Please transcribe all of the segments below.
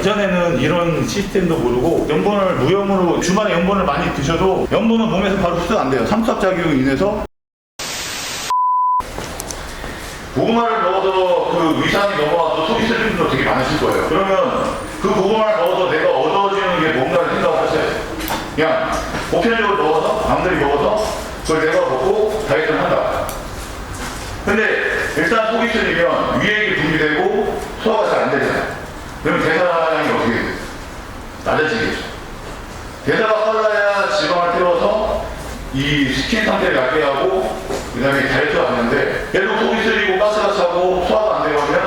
예전에는 이런 시스템도 모르고 염분을 무염으로 주말에 염분을 많이 드셔도 염분은 몸에서 바로 흡수가 안 돼요. 삼투압 작용으로 인해서 고구마를 먹어서 그 위산이 넘어와서 속이 쓰리는 분도 되게 많으실 거예요. 그러면 그 고구마를 먹어서 내가 얻어지는 게 뭔가를 생각하세요. 그냥 보편적으로 먹어서 남들이 먹어서 그걸 내가 먹고 다이어트를 한다. 근데 일단 속이 쓰리면 위액이 분비되고 소화가 잘 안 되잖아요. 그럼 대사량이 어떻게 돼요? 낮아지겠죠. 대사가 빨라야 지방을 태워서 이 스킨 상태를 얇게 하고 그 다음에 다이어트가 하는데 계속 속이 쓰리고 가스가 차고 소화가 안 되고 하면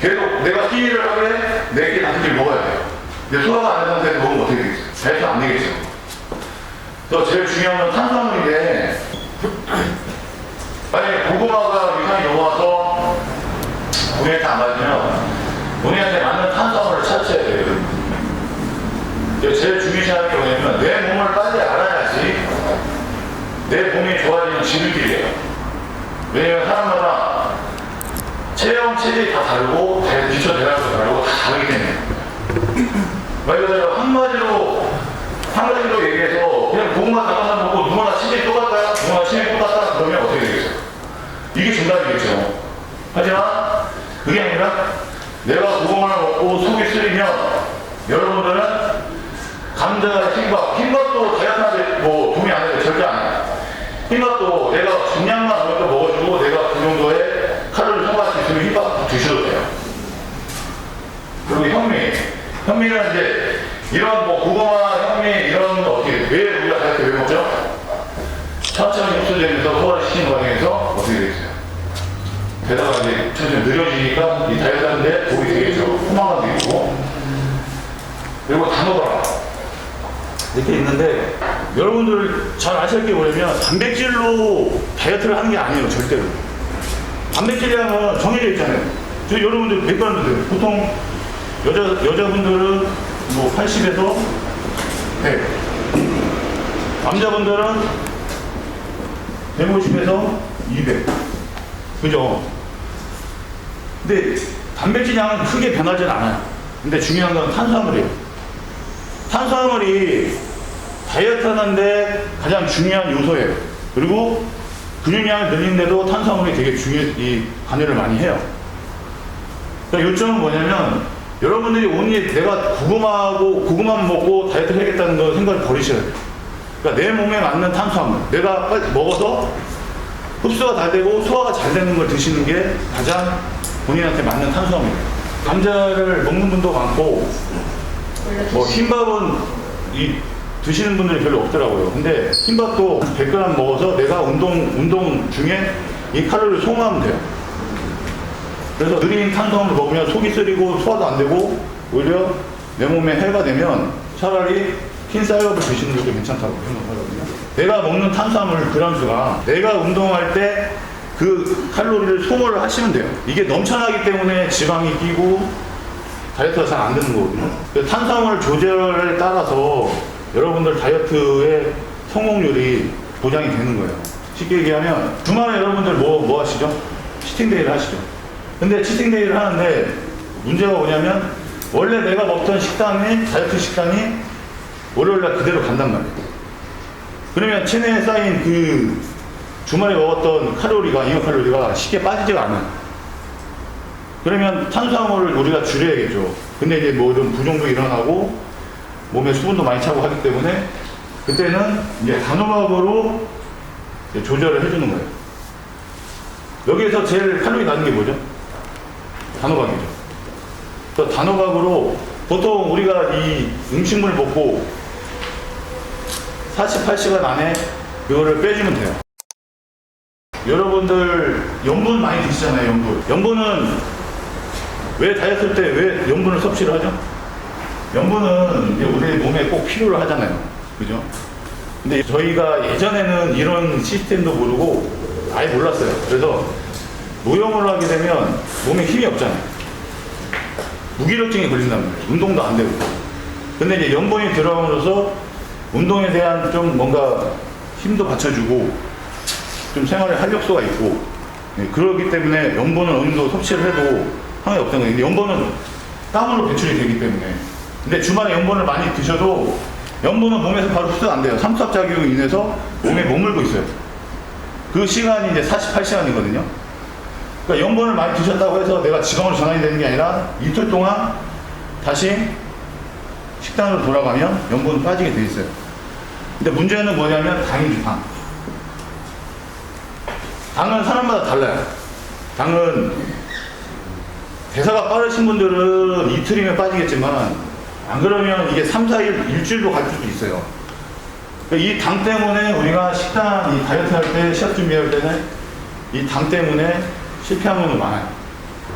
계속 내가 끼니를 하되 내게 단지 먹어야 돼요. 근데 소화가 안 되는 상태에서 먹으면 어떻게 되겠어요? 다이어트 안 되겠죠. 또 제일 중요한 건 탄수화물인데 만약에 고구마가 위산이 넘어와서 본인한테 안 맞으면 본인한테 맞는 탄수화물을 찾으셔야 돼요. 근데 제일 중요시하는 게 뭐냐면 내 몸을 빨리 알아야지 내 몸이 좋아지는 지름길이에요. 왜냐면 사람마다 체형, 체질이 다 다르고 대- 기초 대학도 다르고 다 다르기 때문에 말 그대로 한마디로 한마디로 얘기해서 그냥 고구마 담아서 먹고 누구나 체질이 똑같아요? 누구나 체질이 똑같다? 그러면 어떻게 되겠어요? 이게 정답이겠죠. 하지만 그게 아니라 내가 고구마를 먹고 속이 쓰리면 여러분들은 감자의 흰밥, 흰밥도 다이어트하는데 뭐 도움이 안 돼요. 절대 안 해요. 흰밥도 내가 중량만 어느 정도 먹어주고 내가 그 정도의 칼로리 소화할 수 있으면 흰밥 드셔도 돼요. 그리고 현미. 현미는 이제 이런 뭐 고구마, 현미 이런 거 어떻게, 왜 우리가 다이어트 왜 먹죠? 천천히 흡수되면서 소화를 시키는 과정에서 어떻게 되겠어요? 게다가 이제 천천히 느려지니까 이 다이어트 하는데 도움이 되겠죠. 포만감도 있고. 그리고 단호박. 이렇게 있는데 여러분들 잘 아실 게 뭐냐면 단백질로 다이어트를 하는 게 아니에요. 절대로. 단백질이라면 정해져 있잖아요. 저 여러분들 백그라운드 보통 여자, 여자분들은 뭐 80에서 100. 남자분들은 150에서 200. 그죠? 근데 단백질 양은 크게 변하진 않아요. 근데 중요한 건 탄수화물이에요. 탄수화물이 다이어트 하는데 가장 중요한 요소예요. 그리고 근육량을 늘리는데도 탄수화물이 되게 중요, 이 관여를 많이 해요. 그러니까 요점은 뭐냐면 여러분들이 오늘 내가 고구마하고 고구마만 먹고 다이어트 해야겠다는 거 생각을 버리셔야 돼요. 그러니까 내 몸에 맞는 탄수화물, 내가 빨리 먹어서 흡수가 잘 되고 소화가 잘 되는 걸 드시는 게 가장 본인한테 맞는 탄수화물이에요. 감자를 먹는 분도 많고 뭐 흰밥은 이 드시는 분들이 별로 없더라고요. 근데 흰밥도 100g 먹어서 내가 운동 운동 중에 이 칼로리를 소모하면 돼요. 그래서 느린 탄수화물 먹으면 속이 쓰리고 소화도 안 되고 오히려 내 몸에 해가 되면 차라리 흰 쌀밥을 드시는 것도 괜찮다고 생각하거든요. 내가 먹는 탄수화물 그람수가 내가 운동할 때 그 칼로리를 소모를 하시면 돼요. 이게 넘쳐나기 때문에 지방이 끼고 다이어트가 잘 안 되는 거거든요. 그 탄수화물 조절에 따라서 여러분들 다이어트의 성공률이 보장이 되는 거예요. 쉽게 얘기하면 주말에 여러분들 뭐, 뭐 하시죠? 치팅데이를 하시죠. 근데 치팅데이를 하는데 문제가 뭐냐면 원래 내가 먹던 식단이 다이어트 식단이 월요일날 그대로 간단 말이에요. 그러면 체내에 쌓인 그 주말에 먹었던 칼로리가 잉여 칼로리가 쉽게 빠지지가 않아요. 그러면 탄수화물을 우리가 줄여야겠죠. 근데 이제 뭐 좀 부종도 일어나고 몸에 수분도 많이 차고 하기 때문에 그때는 이제 단호박으로 이제 조절을 해주는 거예요. 여기에서 제일 칼로리 낮은 게 뭐죠? 단호박이죠. 그 단호박으로 보통 우리가 이 음식물을 먹고 48시간 안에 이거를 빼주면 돼요. 여러분들 염분 많이 드시잖아요, 염분. 염분은 왜 다이어트 때왜 염분을 섭취를 하죠? 염분은 우리 몸에 꼭 필요로 하잖아요. 그죠? 근데 저희가 예전에는 이런 시스템도 모르고 아예 몰랐어요. 그래서 무용을 하게 되면 몸에 힘이 없잖아요. 무기력증이 걸린단 말이에요. 운동도 안 되고. 근데 이제 염분이 들어감으로써 운동에 대한 좀 뭔가 힘도 받쳐주고 좀 생활에 활력소가 있고 예, 그렇기 때문에 염분은 어느 정도 섭취를 해도 상관이 없다는 거예요. 염분은 땀으로 배출이 되기 때문에. 근데 주말에 염분을 많이 드셔도 염분은 몸에서 바로 흡수 안 돼요. 삼투압 작용으로 인해서 몸에 머물고 있어요. 그 시간이 이제 48시간이거든요. 그러니까 염분을 많이 드셨다고 해서 내가 지방으로 전환이 되는 게 아니라 이틀 동안 다시 식단으로 돌아가면 염분은 빠지게 돼 있어요. 근데 문제는 뭐냐면 당이죠, 당. 당은 사람마다 달라요. 당은 대사가 빠르신 분들은 이틀이면 빠지겠지만 안 그러면 이게 3, 4일, 일주일도 갈 수도 있어요. 이 당 때문에 우리가 식단, 이 다이어트 할 때, 시합 준비할 때는 이 당 때문에 실패한 분도 많아요.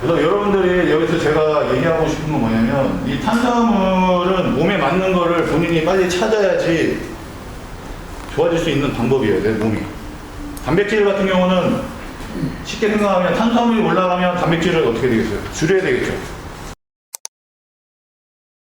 그래서 여러분들이 여기서 제가 얘기하고 싶은 건 뭐냐면 이 탄수화물은 몸에 맞는 거를 본인이 빨리 찾아야지 좋아질 수 있는 방법이에요, 내 몸이. 단백질 같은 경우는 쉽게 생각하면 탄수화물이 올라가면 단백질을 어떻게 되겠어요? 줄여야 되겠죠.